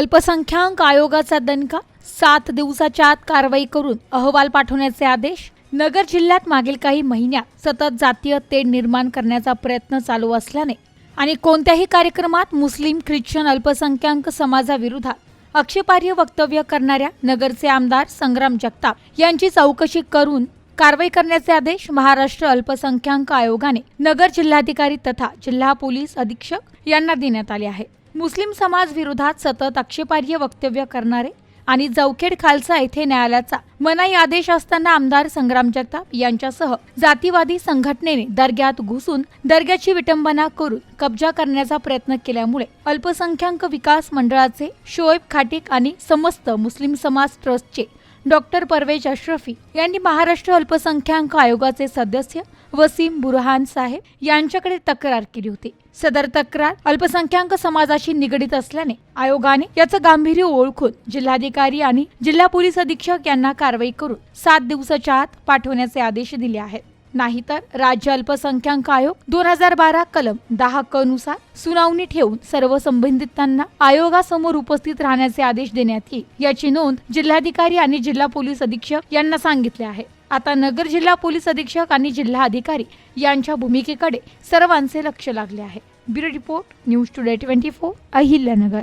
अल्पसंख्याक आयोगाचा दणका सात दिवसाच्या आत कारवाई करून अहवाल पाठवण्याचे आदेश नगर जिल्ह्यात मागील काही महिन्यात सतत जातीय तेढ निर्माण करण्याचा प्रयत्न चालू असल्याने आणि कोणत्याही कार्यक्रमात मुस्लिम ख्रिश्चन अल्पसंख्याक समाजाविरोधात आक्षेपार्ह वक्तव्य करणाऱ्या नगरचे आमदार संग्राम जगताप यांची चौकशी करून कारवाई करण्याचे आदेश महाराष्ट्र अल्पसंख्याक आयोगाने नगर जिल्हाधिकारी तथा जिल्हा पोलीस अधीक्षक यांना देण्यात आले आहेत. मुस्लिम समाज विरोधात सतत आक्षेपार्ह वक्तव्य करणारे आणि जवखेड खालसा येथे न्यायालयाचा मनाई आदेश असताना आमदार संग्राम जगताप यांच्यासह जातीवादी संघटनेने दर्ग्यात घुसून दर्ग्याची विटंबना करून कब्जा करण्याचा प्रयत्न केल्यामुळे अल्पसंख्याक विकास मंडळाचे शोएब खाटिक आणि समस्त मुस्लिम समाज ट्रस्टचे डॉक्टर परवेज अश्रफी यांनी महाराष्ट्र अल्पसंख्याक आयोगाचे सदस्य वसीम बुरहान साहेब यांच्याकडे तक्रार केली होती. सदर तक्रार अल्पसंख्याक समाजाशी निगडीत असल्याने आयोगाने याचं गांभीर्य ओळखून जिल्हाधिकारी आणि जिल्हा पोलीस अधीक्षक यांना कारवाई करून सात दिवसाच्या आत पाठवण्याचे आदेश दिले आहेत. नाहीतर राज्य अल्पसंख्याक आयोग दोन हजार बारा कलम दहा क नुसार सुनावणी ठेवून सर्व संबंधितांना आयोगासमोर उपस्थित राहण्याचे आदेश देण्यात येईल. याची नोंद जिल्हाधिकारी आणि जिल्हा पोलीस अधीक्षक यांना सांगितले आहे. आता नगर जिल्हा पोलीस अधीक्षक आणि जिल्हा अधिकारी यांच्या भूमिकेकडे सर्वांचे लक्ष लागले आहे. Bureau report news today twenty four Ahilyanagar.